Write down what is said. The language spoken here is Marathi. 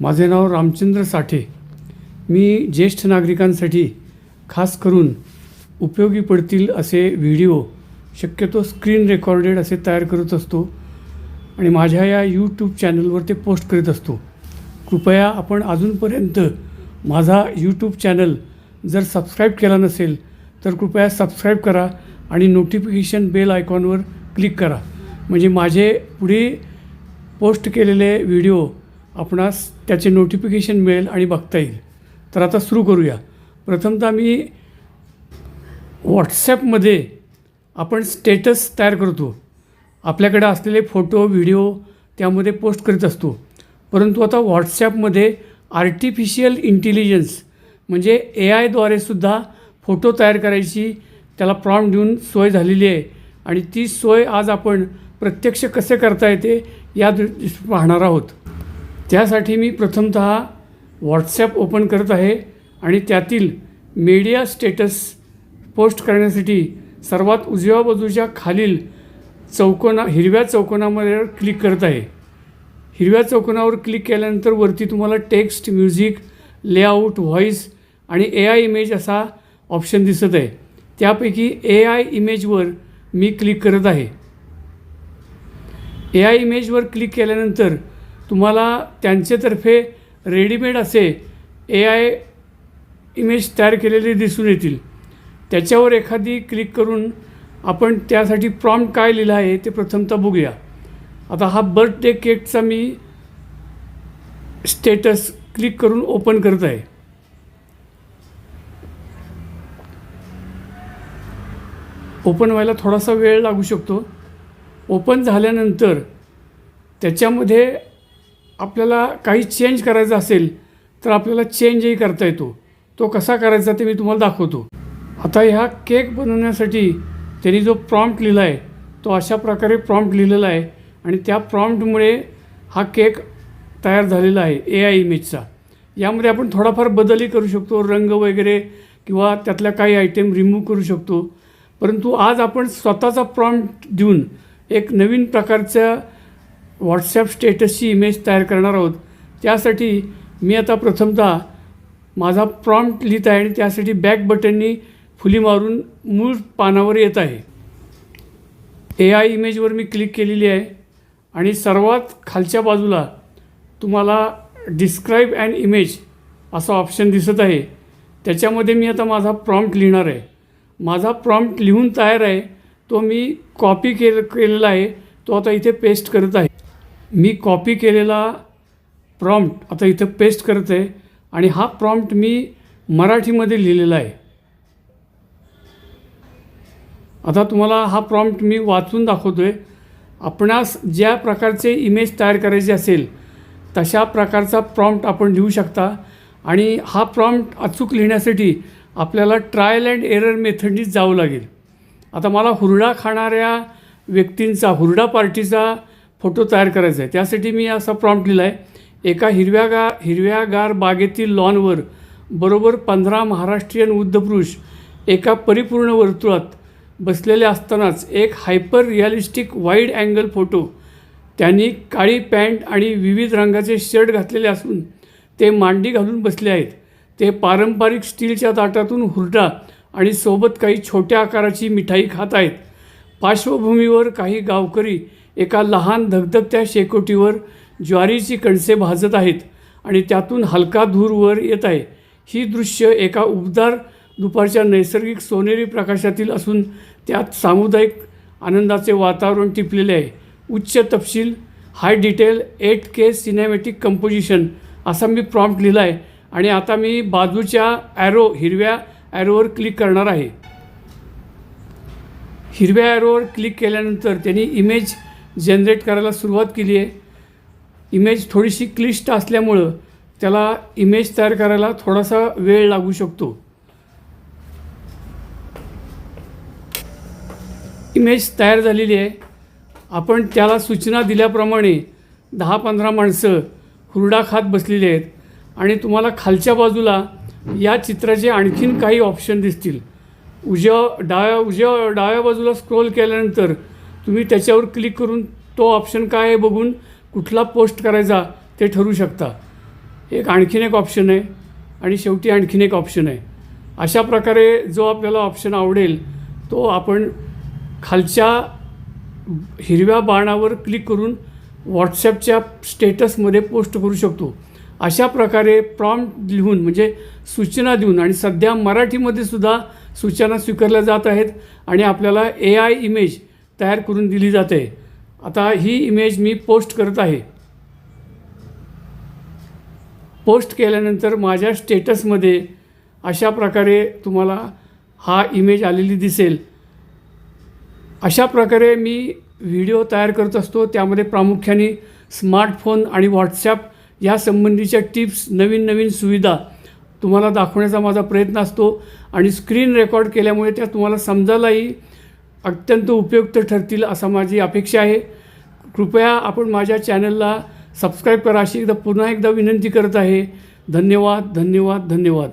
माझे नाव रामचंद्र साठे. मी ज्येष्ठ नागरिकांसाठी खास करून उपयोगी पडतील असे व्हिडिओ शक्यतो स्क्रीन रेकॉर्डेड असे तयार करत असतो आणि माझ्या या यूट्यूब चॅनलवर ते पोस्ट करीत असतो. कृपया आपण अजूनपर्यंत माझा यूट्यूब चॅनल जर सबस्क्राईब केला नसेल तर कृपया सबस्क्राईब करा आणि नोटिफिकेशन बेल आयकॉनवर क्लिक करा. म्हणजे माझे पुढे पोस्ट केलेले व्हिडिओ आपणास त्याचे नोटिफिकेशन मिळेल आणि बघता येईल. तर आता सुरू करूया. प्रथमतः मी व्हॉट्सॲपमध्ये आपण स्टेटस तयार करतो. आपल्याकडे असलेले फोटो व्हिडिओ त्यामध्ये पोस्ट करीत असतो. परंतु आता व्हॉट्सॲपमध्ये आर्टिफिशियल इंटेलिजन्स म्हणजे ए आयद्वारे सुद्धा फोटो तयार करायची त्याला प्रॉम देऊन सोय झालेली आहे. आणि ती सोय आज आपण प्रत्यक्ष कसे करता येते या पाहणार आहोत. त्यासाठी मी प्रथमतः व्हॉट्सॲप ओपन करत आहे आणि त्यातील मीडिया स्टेटस पोस्ट करण्यासाठी सर्वात उजव्या बाजूच्या खालील चौकोना हिरव्या चौकोनामध्ये क्लिक करत आहे. हिरव्या चौकोनावर क्लिक केल्यानंतर वरती तुम्हाला टेक्स्ट म्युझिक लेआउट व्हॉईस आणि ए आय इमेज असा ऑप्शन दिसत आहे. त्यापैकी ए आय इमेजवर मी क्लिक करत आहे. ए आय इमेजवर क्लिक केल्यानंतर तुम्हाला त्यांच्यातर्फे रेडीमेड असे ए आय इमेज तयार केलेले दिसून येतील. त्याच्यावर एखादी क्लिक करून आपण त्यासाठी प्रॉम्प्ट काय लिहिलं आहे ते प्रथमतः बघूया. आता हा बर्थडे केकचा मी स्टेटस क्लिक करून ओपन करत आहे. ओपन व्हायला थोडासा वेळ लागू शकतो. ओपन झाल्यानंतर त्याच्यामध्ये आपल्याला काही चेंज करायचं असेल तर आपल्याला चेंजही करता येतो. तो कसा करायचा ते मी तुम्हाला दाखवतो. आता ह्या केक बनवण्यासाठी त्यांनी जो प्रॉम्प्ट लिहिला आहे तो अशा प्रकारे प्रॉम्प्ट लिहिलेला आहे आणि त्या प्रॉम्प्टमुळे हा केक तयार झालेला आहे ए आय इमेजचा यामध्ये आपण थोडाफार बदलही करू शकतो रंग वगैरे किंवा त्यातल्या काही आयटम रिमूव्ह करू शकतो. परंतु आज आपण स्वतःचा प्रॉम्प्ट देऊन एक नवीन प्रकारच्या व्हॉट्सॲप स्टेटसची इमेज तयार करणार आहोत. त्यासाठी मी आता प्रथमतः माझा प्रॉम्प्ट लिहित आहे आणि त्यासाठी बॅक बटननी फुली मारून मूळ पानावर येत आहे. ए आय इमेजवर मी क्लिक केलेली आहे आणि सर्वात खालच्या बाजूला तुम्हाला डिस्क्राईब अँड इमेज असं ऑप्शन दिसत आहे. त्याच्यामध्ये मी आता माझा प्रॉम्प्ट लिहिणार आहे. माझा प्रॉम्प्ट लिहून तयार आहे. तो मी कॉपी केल केलेला आहे. तो आता इथे पेस्ट करत आहे. मी कॉपी केलेला प्रॉम्प्ट आता इथं पेस्ट करत आहे आणि हा प्रॉम्प्ट मी मराठीमध्ये लिहिलेला आहे. आता तुम्हाला हा प्रॉम्प्ट मी वाचून दाखवतो आहे आपणास ज्या प्रकारचे इमेज तयार करायचे असेल तशा प्रकारचा प्रॉम्प्ट आपण लिहू शकता. आणि हा प्रॉम्प्ट अचूक लिहिण्यासाठी आपल्याला ट्रायल अँड एरर मेथडनीच जावं लागेल. आता मला हुरडा खाणाऱ्या व्यक्तींचा हुरडा पार्टीचा फोटो तयार करायचा आहे. त्यासाठी मी असा प्रॉम्प्ट लिहिला आहे एका हिरव्यागार हिरव्यागार बागेतील लॉनवर बरोबर पंधरा महाराष्ट्रीयन बुद्धपुरुष एका परिपूर्ण वर्तुळात बसलेले असतानाच एक hyper realistic wide angle photo त्यांनी काळी पॅन्ट आणि विविध रंगाचे शर्ट घातलेले असून ते मांडी घालून बसले आहेत. ते पारंपरिक स्टीलच्या ताटातून हुरडा आणि सोबत काही छोट्या आकाराची मिठाई खात आहेत. पार्श्वभूमीवर काही गावकरी एका लहान धगधगत्या शेकोटीवर ज्वारीची कणसे भाजत आहेत आणि त्यातून हलका धूर वर येत आहे. ही दृश्य एका उबदार दुपारच्या नैसर्गिक सोनेरी प्रकाशातील असून त्यात सामुदायिक आनंदाचे वातावरण टिपलेले आहे. उच्च तपशील high detail eight K cinematic composition असा मी प्रॉम्प्ट लिहिला आहे आणि आता मी बाजूच्या ॲरो हिरव्या ॲरोवर क्लिक करणार आहे. हिरव्या ॲरोवर क्लिक केल्यानंतर त्यांनी इमेज जनरेट करायला सुरुवात केली आहे. इमेज थोडीशी क्लिष्ट असल्यामुळं त्याला इमेज तयार करायला थोडासा वेळ लागू शकतो. इमेज तयार झालेली आहे. आपण त्याला सूचना दिल्याप्रमाणे दहा पंधरा माणसं हुरडा खात बसलेली आहेत आणि तुम्हाला खालच्या बाजूला या चित्राचे आणखीन काही ऑप्शन दिसतील. उजव्या डाव्या उजव्या डाव्या बाजूला स्क्रोल केल्यानंतर तुम्ही त्याच्यावर क्लिक करून तो ऑप्शन काय आहे बघून कुठला पोस्ट करायचा ते ठरू शकता. एक आणखीन एक ऑप्शन आहे आणि शेवटी आणखीन एक ऑप्शन आहे. अशा प्रकारे जो आपल्याला ऑप्शन आवडेल तो आपण खालच्या हिरव्या बाणावर क्लिक करून व्हॉट्सॲपच्या स्टेटसमध्ये पोस्ट करू शकतो. अशा प्रकारे प्रॉम्प्ट लिहून म्हणजे सूचना देऊन आणि सध्या मराठीमध्ये सुद्धा सूचना स्वीकारल्या जात आहेत आणि आपल्याला ए आय इमेज तयार करून दिली जाते. आता ही इमेज मी पोस्ट करत आहे. पोस्ट केल्यानंतर माझ्या स्टेटसमध्ये अशा प्रकारे तुम्हाला हा इमेज आलेली दिसेल. अशा प्रकारे मी व्हिडिओ तयार करत असतो. त्यामध्ये प्रामुख्याने स्मार्टफोन आणि व्हॉट्सॲप या संबंधीच्या टिप्स नवीन नवीन सुविधा तुम्हाला दाखवण्याचा माझा प्रयत्न असतो. आणि स्क्रीन रेकॉर्ड केल्यामुळे त्या तुम्हाला समजायलाही अत्यंत उपयुक्त ठरतील असा माझी अपेक्षा आहे. कृपया आपण माझ्या चॅनलला सबस्क्राईब करा अशी एकदा पुन्हा एकदा विनंती करत आहे. धन्यवाद धन्यवाद धन्यवाद.